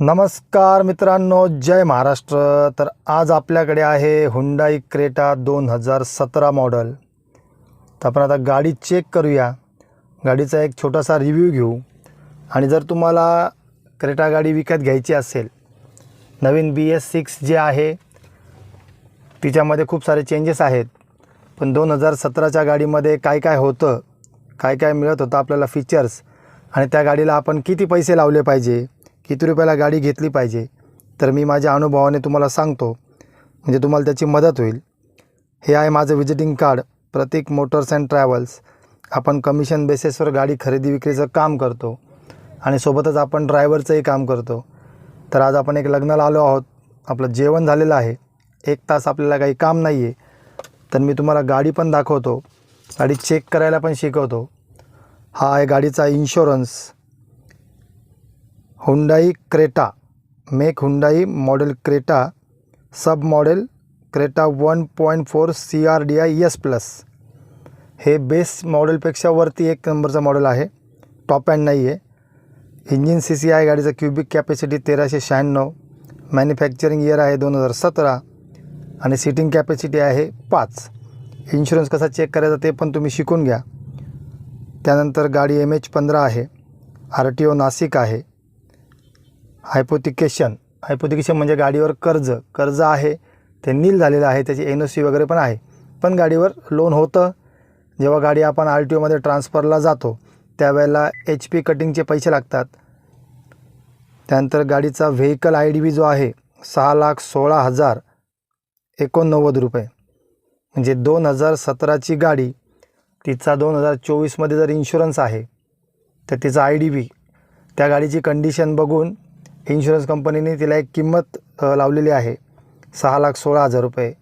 नमस्कार मित्रांनो जय महाराष्ट्र. तर आज आपल्याकडे आहे हुंडाई क्रेटा दोन हजार सतरा मॉडल तर आपण आता गाडी चेक करूया. गाडीचा एक छोटासा रिव्ह्यू घेऊ. आणि जर तुम्हाला क्रेटा गाडी विकत घ्यायची असेल नवीन बी एस सिक्स जे आहे तिच्यामध्ये खूप सारे चेंजेस आहेत. पण दोन हजार सतराच्या गाडीमध्ये काय काय होतं काय काय मिळत होतं आपल्याला फीचर्स आणि त्या गाडीला आपण किती पैसे लावले पाहिजे किती रुपयाला गाडी घेतली पाहिजे तर मी माझ्या अनुभवाने तुम्हाला सांगतो. म्हणजे तुम्हाला त्याची मदत होईल. हे आहे माझं visiting card Prateek motors and travels आपण कमिशन बेसिसवर गाडी खरेदी विक्रीचं काम करतो. आणि सोबतच आपण ड्रायव्हरचंही काम करतो. तर आज आपण एक लग्नाला आलो आहोत. आपलं जेवण झालेलं आहे. एक तास आपल्याला काही काम नाही आहे तर मी तुम्हाला गाडी पण दाखवतो. गाडी चेक करायला पण शिकवतो. हा आहे गाडीचा insurance Hyundai Creta make Hyundai model Creta sub model Creta one point four C R D I S plus. हे बेस मॉडेलपेक्षा वरती एक नंबरचं मॉडेल आहे. टॉप अँड नाही आहे इंजिन सी सी आय गाडीचं क्युबिक कॅपॅसिटी तेराशे शहाण्णव. मॅन्युफॅक्चरिंग इयर आहे दोन हजार सतरा. आणि सिटिंग कॅपॅसिटी आहे पाच. इन्शुरन्स कसा चेक करायचा ते पण तुम्ही शिकून घ्या. त्यानंतर गाडी एम एच पंधरा आहे. आर टी ओ नाशिक आहे. हायपोतिकेशन हायपोथिकेशन म्हणजे गाडीवर कर्ज. कर्ज आहे ते नील झालेलं आहे त्याची एन ओ सी वगैरे पण आहे. पण गाडीवर लोन होतं. जेव्हा गाडी आपण आर टी ओमध्ये ट्रान्सफरला जातो त्यावेळेला एच पी कटिंगचे पैसे लागतात. त्यानंतर गाडीचा व्हेकल आय डी बी जो आहे सहा लाख सोळा हजार एकोणनव्वद रुपये. म्हणजे दोन हजार सतराची गाडी तिचा दोन हजार चोवीसमध्ये जर इन्शुरन्स आहे तर तिचा आय डी बी. त्या गाडीची कंडिशन बघून इन्शुरन्स कंपनीने तिला एक किंमत लावलेली आहे. सहा लाख सोळा हजार रुपये.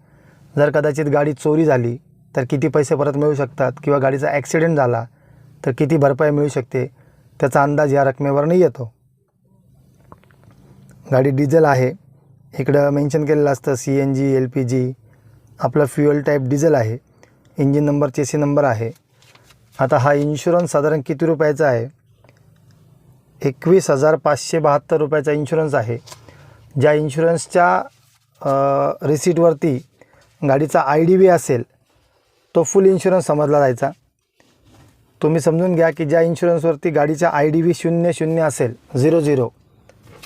जर कदाचित गाडी चोरी झाली तर किती पैसे परत मिळू शकतात? किंवा गाडीचा ॲक्सिडेंट झाला तर किती भरपाई मिळू शकते? त्याचा अंदाज या रकमेवरनं येतो. गाडी डिझेल आहे. इकडं मेन्शन केलेलं असतं C N G L P G आपलं फ्युअल टाईप डिझेल आहे. इंजिन नंबर चेसी नंबर आहे. आता हा इन्शुरन्स साधारण किती रुपयाचा आहे? एकवीस हजार पाचशे बहात्तर रुपयाचा इन्शुरन्स आहे. ज्या इन्शुरन्सच्या रिसीटवरती गाडीचा आय डी बी असेल तो फुल इन्शुरन्स समजला जायचा. तुम्ही समजून घ्या की ज्या इन्शुरन्सवरती गाडीचा आय डी बी शून्य शून्य असेल झिरो झिरो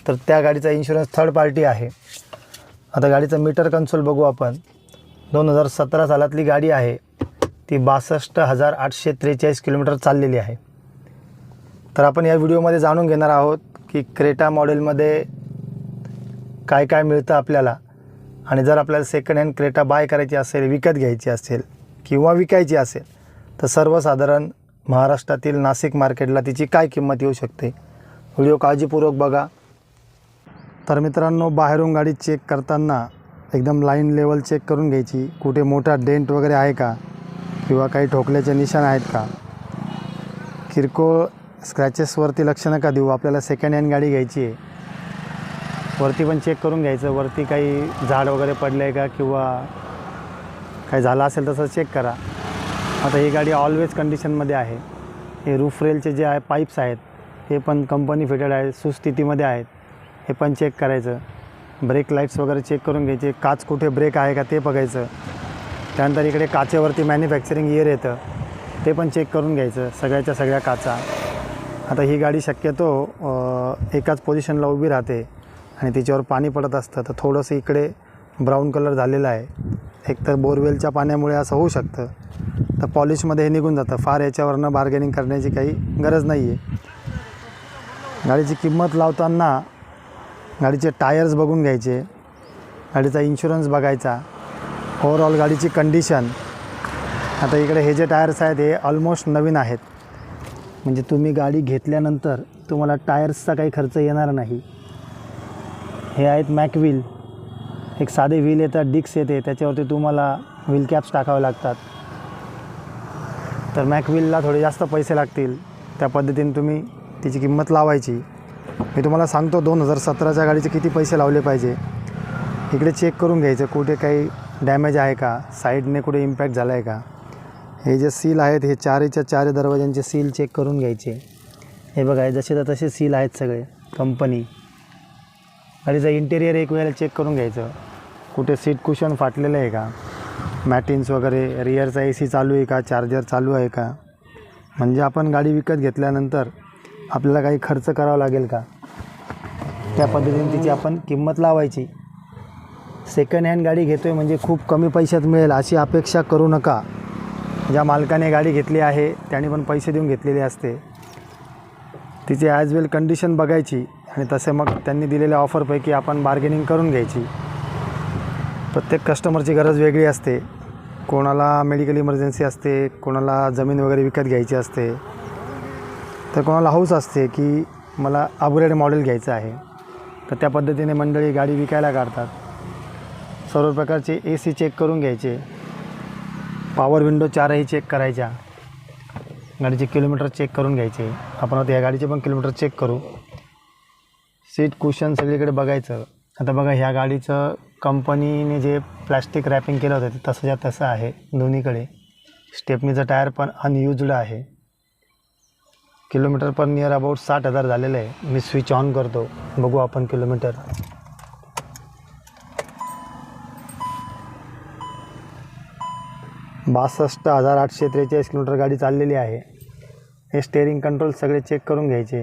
तर त्या गाडीचा इन्शुरन्स थर्ड पार्टी आहे. आता गाडीचं मीटर कन्सोल बघू आपण. दोन हजार सतरा सालातली गाडी आहे. ती बासष्ट हजार आठशे त्रेचाळीस किलोमीटर चाललेली आहे. तर आपण या व्हिडिओमध्ये जाणून घेणार आहोत की क्रेटा मॉडेलमध्ये काय काय मिळतं आपल्याला. आणि जर आपल्याला सेकंड हँड क्रेटा बाय करायची असेल विकत घ्यायची असेल किंवा विकायची असेल तर सर्वसाधारण महाराष्ट्रातील नाशिक मार्केटला तिची काय किंमत येऊ शकते? व्हिडिओ काळजीपूर्वक बघा. तर मित्रांनो बाहेरून गाडी चेक करताना एकदम लाईन लेवल चेक करून घ्यायची. कुठे मोठा डेंट वगैरे आहे का? किंवा काही ठोकल्याचे निशाण आहेत का? किरकोळ स्क्रॅचेसवरती लक्ष नका देऊ. आपल्याला सेकंड हँड गाडी घ्यायची आहे. वरती पण चेक करून घ्यायचं. वरती काही झाड वगैरे पडलं आहे का किंवा काही झालं असेल तसं चेक करा. आता ही गाडी ऑलवेज कंडिशनमध्ये आहे. हे रूफ रेलचे जे आहे पाईप्स आहेत हे पण कंपनी फिटेड आहे सुस्थितीमध्ये आहेत. हे पण चेक करायचं. ब्रेक लाईट्स वगैरे चेक करून घ्यायचे. काच कुठे ब्रेक आहे का ते बघायचं. त्यानंतर इकडे काचेवरती मॅन्युफॅक्चरिंग इयर येतं. ते पण चेक करून घ्यायचं. सगळ्याच्या सगळ्या काचा. आता ही गाडी शक्यतो एकाच पोझिशनला उभी राहते आणि तिच्यावर पाणी पडत असतं. तर थोडंसं इकडे ब्राऊन कलर झालेला आहे. एकतर बोरवेलच्या पाण्यामुळे असं होऊ शकतं. तर पॉलिशमध्ये हे निघून जातं. फार याच्यावरनं बार्गेनिंग करण्याची काही गरज नाही आहे गाडीची किंमत लावताना गाडीचे टायर्स बघून घ्यायचे. गाडीचा इन्शुरन्स बघायचा. ओवरऑल गाडीची कंडिशन आता इकडे हे जे टायर्स आहेत हे ऑलमोस्ट नवीन आहेत. म्हणजे तुम्ही गाडी घेतल्यानंतर तुम्हाला टायर्सचा काही खर्च येणार नाही. हे आहेत मॅक व्हील एक साधे व्हील येतात डिक्स येते त्याच्यावरती तुम्हाला व्हील कॅप्स टाकावे लागतात. तर मॅक व्हीलला थोडे जास्त पैसे लागतील. त्या पद्धतीने तुम्ही तिची किंमत लावायची. मी तुम्हाला सांगतो दोन हजार सतराच्या गाडीचे किती पैसे लावले पाहिजे. इकडे चेक करून घ्यायचं कुठे काही डॅमेज आहे का? साईडने कुठे इम्पॅक्ट झाला आहे का? हे जे सील आहेत हे चारीच्या चार दरवाज्यांचे सील चेक करून घ्यायचे. हे बघा हे जसे तर तसे सील आहेत सगळे कंपनी गाडीचं इंटेरियर एक वेळेला चेक करून घ्यायचं. कुठे सीट कुशन फाटलेलं आहे का? मॅटिन्स वगैरे रिअरचा ए सी चालू आहे का? चार्जर चालू आहे का? म्हणजे आपण गाडी विकत घेतल्यानंतर आपल्याला काही खर्च करावा लागेल का? त्या पद्धतीने तिची आपण किंमत लावायची. सेकंड हँड गाडी घेतो आहे म्हणजे खूप कमी पैशात मिळेल अशी अपेक्षा करू नका. ज्या मालकाने गाडी घेतली आहे त्याने पण पैसे देऊन घेतलेले असते. तिची ॲज वेल कंडिशन बघायची आणि तसे मग त्यांनी दिलेल्या ऑफरपैकी आपण बार्गेनिंग करून घ्यायची. प्रत्येक कस्टमरची गरज वेगळी असते. कोणाला मेडिकल इमर्जन्सी असते कोणाला जमीन वगैरे विकत घ्यायची असते. तर कोणाला हौस असते की मला अपग्रेड मॉडेल घ्यायचं आहे. तर त्या पद्धतीने मंडळी गाडी विकायला काढतात. सर्व प्रकारचे ए सी चेक करून घ्यायचे. पॉवर विंडो चारही चेक करायच्या. गाडीचे किलोमीटर चेक करून घ्यायचे. आपण आता या गाडीचे पण किलोमीटर चेक करू. सीट कुशन सगळीकडे बघायचं. आता बघा ह्या गाडीचं कंपनीने जे प्लॅस्टिक रॅपिंग केलं होतं ते तसंच्या तसं आहे दोन्हीकडे. स्टेपनीचं टायर पण अनयुज्ड आहे. किलोमीटर पर नियर अबाउट साठ हजार झालेलं आहे. मी स्विच ऑन करतो. बघू आपण किलोमीटर बासष्ट हजार आठशे त्रेचाळीस किलोमीटर गाडी चाललेली आहे. हे स्टेअरिंग कंट्रोल सगळे चेक करून घ्यायचे.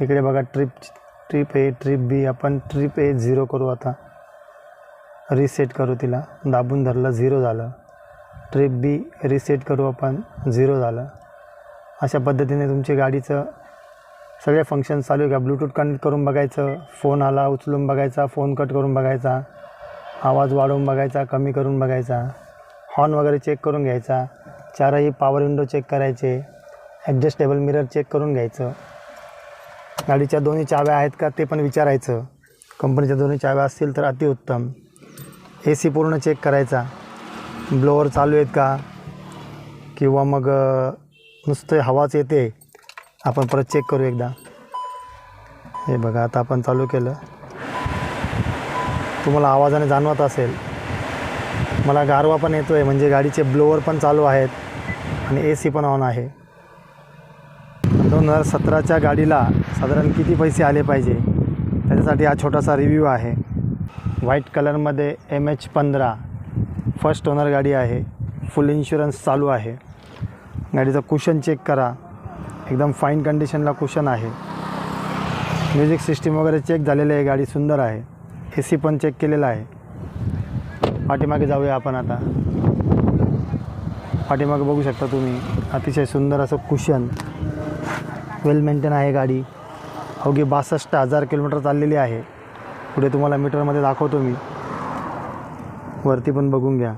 इकडे बघा trip trip A trip B आपण ट्रिप ए झिरो करू आता. रिसेट करू तिला. दाबून धरलं झिरो झालं. ट्रिप बी रिसेट करू आपण झिरो झालं. अशा पद्धतीने तुमची गाडीचं सगळे फंक्शन चालू आहे का? ब्लूटूथ कनेक्ट करून बघायचं फोन आला उचलून बघायचा फोन कट करून बघायचा आवाज वाढवून बघायचा कमी करून बघायचा. हॉर्न वगैरे चेक करून घ्यायचा. चारही पॉवर विंडो चेक करायचे. ॲडजस्टेबल मिरर चेक करून घ्यायचं. गाडीच्या दोन्ही चाव्या आहेत का ते पण विचारायचं. कंपनीच्या दोन्ही चाव्या असतील तर अतिउत्तम ए सी पूर्ण चेक करायचा. ब्लोअर चालू आहेत का? किंवा मग नुसतं हवाच येते. आपण परत चेक करू एकदा. हे बघा आता आपण चालू केलं. तुम्हाला आवाजाने जाणवत असेल. मला गारवा पण येतो आहे म्हणजे गाडीचे ब्लोअर पण चालू आहेत आणि ए सी पण ऑन आहे. दोन हजार सतराच्या गाडीला साधारण किती पैसे आले पाहिजे? त्याच्यासाठी हा छोटासा रिव्ह्यू आहे. व्हाईट कलरमध्ये एम एच पंधरा फर्स्ट ओनर गाडी आहे. फुल इन्शुरन्स चालू आहे. गाडीचं कुशन चेक करा. एकदम फाईन कंडिशनला कुशन आहे. म्युझिक सिस्टीम वगैरे चेक झालेलं आहे. गाडी सुंदर आहे. ए सी पण चेक केलेला आहे. पाठीमागे जाऊया आपण आता. पाठीमागे बघू शकता तुम्ही. अतिशय सुंदर असं कुशन. वेल मेंटेन आहे गाडी. अवघी बासष्ट हजार किलोमीटर चाललेली आहे. पुढे तुम्हाला मीटरमध्ये दाखवतो मी. वरती पण बघून घ्या.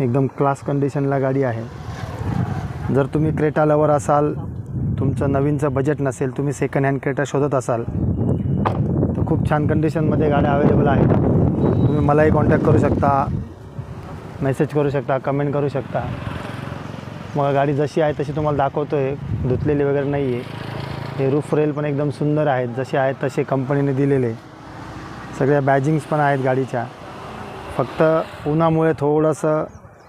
एकदम क्लास कंडिशनला गाडी आहे. जर तुम्ही क्रेटा लवर असाल तुमचं नवीनचं बजेट नसेल तुम्ही सेकंड हँड क्रेटा शोधत असाल तर खूप छान कंडिशनमध्ये गाड्या अवेलेबल आहेत. तुम्ही मलाही कॉन्टॅक्ट करू शकता मेसेज करू शकता कमेंट करू शकता. मग गाडी जशी आहे तशी तुम्हाला दाखवतो आहे धुतलेली वगैरे नाही आहे हे रूफ रेल पण एकदम सुंदर आहेत जसे आहेत तसे कंपनीने दिलेले. सगळ्या बॅजिंग्स पण आहेत गाडीच्या. फक्त उन्हामुळे थोडंसं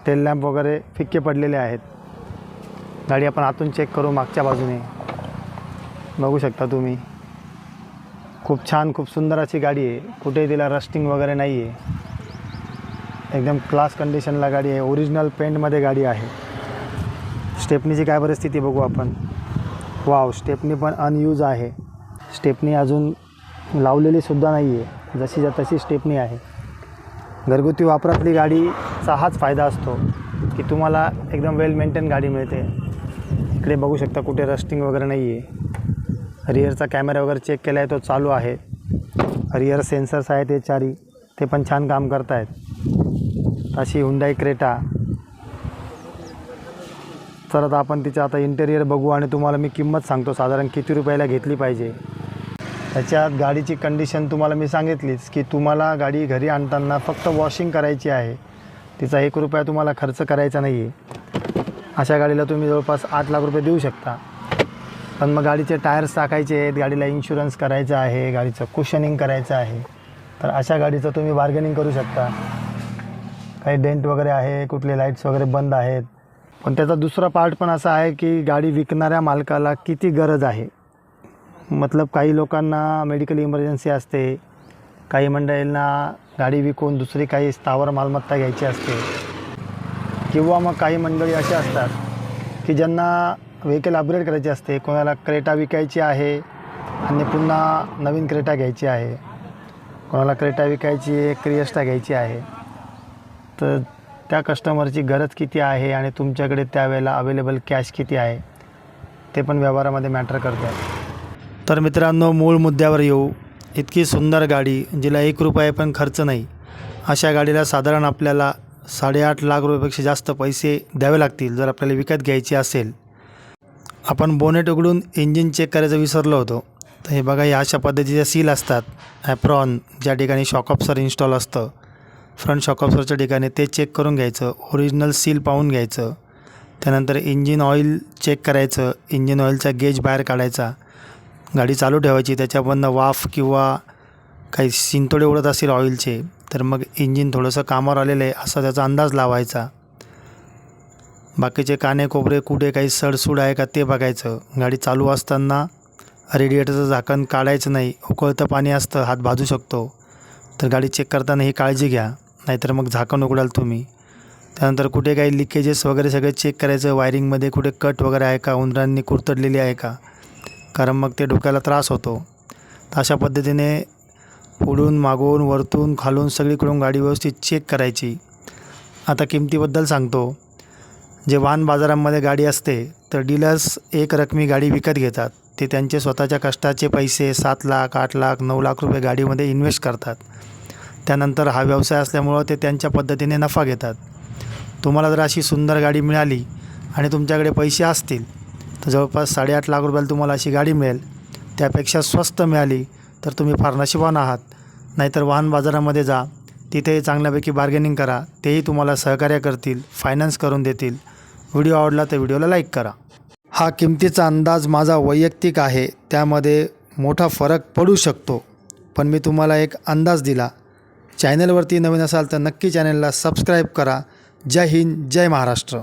टेल लॅम्प वगैरे फिक्के पडलेले आहेत. गाडी आपण आतून चेक करू मागच्या बाजूने. बघू शकता तुम्ही. खूप छान खूप सुंदर अशी गाडी आहे. कुठेही तिला रस्टिंग वगैरे नाही आहे एकदम क्लास कंडिशनला गाडी आहे. ओरिजिनल पेंटमध्ये गाडी आहे. स्टेपनीची काय परिस्थिती बघू आपण. वाव स्टेपनी पण अनयूज आहे. स्टेपनी अजून लावलेलीसुद्धा नाही आहे जशीच्या तशी स्टेपनी आहे. घरगुती वापरातली गाडीचा हाच फायदा असतो की तुम्हाला एकदम वेल मेंटेन गाडी मिळते. इकडे बघू शकता कुठे रस्टिंग वगैरे नाही आहे रिअरचा कॅमेरा वगैरे चेक केला आहे तो चालू आहे. रिअर सेन्सर्स आहेत ते चारी ते पण छान काम करत आहेत अशी हुंडाई क्रेटा. तर आता आपण तिचं आता इंटेरियर बघू आणि तुम्हाला मी किंमत सांगतो. साधारण किती रुपयाला घेतली पाहिजे. त्याच्यात गाडीची कंडिशन तुम्हाला मी सांगितलीच की तुम्हाला गाडी घरी आणताना फक्त वॉशिंग करायची आहे. तिचा एक रुपया तुम्हाला खर्च करायचा नाही आहे अशा गाडीला तुम्ही जवळपास आठ लाख रुपये देऊ शकता. पण मग गाडीचे टायर्स टाकायचे आहेत गाडीला इन्शुरन्स करायचं आहे गाडीचं कुशनिंग करायचं आहे. तर अशा गाडीचं तुम्ही बार्गेनिंग करू शकता. काही डेंट वगैरे आहे कुठले लाईट्स वगैरे बंद आहेत. पण त्याचा दुसरा पार्ट पण असा आहे की गाडी विकणाऱ्या मालकाला किती गरज आहे? मतलब काही लोकांना मेडिकल इमर्जन्सी असते. काही मंडळींना गाडी विकून दुसरी काही स्थावर मालमत्ता घ्यायची असते. किंवा मग काही मंडळी अशा असतात की ज्यांना व्हेकल अपग्रेड करायची असते. कोणाला क्रेटा विकायची आहे आणि पुन्हा नवीन क्रेटा घ्यायची आहे. कोणाला क्रेटा विकायची आहे क्रिएस्टा घ्यायची आहे. तर त्या कस्टमरची गरज किती आहे आणि तुमच्याकडे त्यावेळेला अवेलेबल कॅश किती आहे ते पण व्यवहारामध्ये मॅटर करतात तर मित्रांनो मूळ मुद्द्यावर येऊ. इतकी सुंदर गाडी जिला एक रुपये पण खर्च नाही. अशा गाडीला साधारण आपल्याला साडेआठ लाख रुपयापेक्षा जास्त पैसे द्यावे लागतील जर आपल्याला विकत घ्यायची असेल. आपण बोनेट उघडून इंजिन चेक करायचं विसरलो होतो. तर हे बघा या अशा पद्धतीच्या सील असतात. ॲप्रॉन ज्या ठिकाणी शॉकऑप्सर इन्स्टॉल असतं. फ्रंट शॉकऑप्सरच्या ठिकाणी ते चेक करून घ्यायचं. ओरिजिनल सील पाहून घ्यायचं. त्यानंतर इंजिन ऑइल चेक करायचं. इंजिन ऑइलचा गेज बाहेर काढायचा. गाडी चालू ठेवायची. त्याच्यामधनं वाफ किंवा काही शिंतोडे उडत असतील ऑइलचे तर मग इंजिन थोडंसं कामावर आलेलं आहे असा त्याचा अंदाज लावायचा. बाकीचे काने कोपरे कुठे काही सडसूड आहे का ते बघायचं. गाडी चालू असताना रेडिएटरचं झाकण काढायचं नाही. उकळतं पाणी असतं हात भाजू शकतो. तर गाडी चेक करताना ही काळजी घ्या नाहीतर मग झाकण उघडाल तुम्ही. त्यानंतर कुठे काही लिकेजेस वगैरे सगळे चेक करायचं. वायरिंगमध्ये कुठे कट वगैरे आहे का? उंदरांनी कुरतडलेली आहे का? कारण मग ते डोक्याला त्रास होतो. तर अशा पद्धतीने पुढून मागून वरतून खालून सगळीकडून गाडी व्यवस्थित चेक करायची. आता किमतीबद्दल सांगतो. जे वाहन बाजारामध्ये गाडी असते तर डीलर्स एक रकमी गाडी विकत घेतात. ते त्यांचे स्वतःच्या कष्टाचे पैसे सात लाख आठ लाख नऊ लाख रुपये गाडीमध्ये इन्व्हेस्ट करतात. त्यानंतर हा व्यवसाय असल्यामुळं ते त्यांच्या पद्धतीने नफा घेतात. तुम्हाला जर अशी सुंदर गाडी मिळाली आणि तुमच्याकडे पैसे असतील तर जवळपास साडेआठ लाख रुपयाला तुम्हाला अशी गाडी मिळेल. त्यापेक्षा स्वस्त मिळाली तर तुम्ही फार नशिबान आहात. नाहीतर वाहन बाजारामध्ये जा तिथे चांगल्यापैकी बार्गेनिंग करा तेही तुम्हाला सहकार्य करतील फायनान्स करून देतील. व्हिडिओ आवडला तर व्हिडिओला लाईक करा. हा किमतीचा अंदाज माझा वैयक्तिक आहे त्यामध्ये मोठा फरक पडू शकतो. पण मी तुम्हाला एक अंदाज दिला. चॅनलवरती नवीन असाल तर नक्की चॅनलला सबस्क्राईब करा. जय हिंद जय महाराष्ट्र.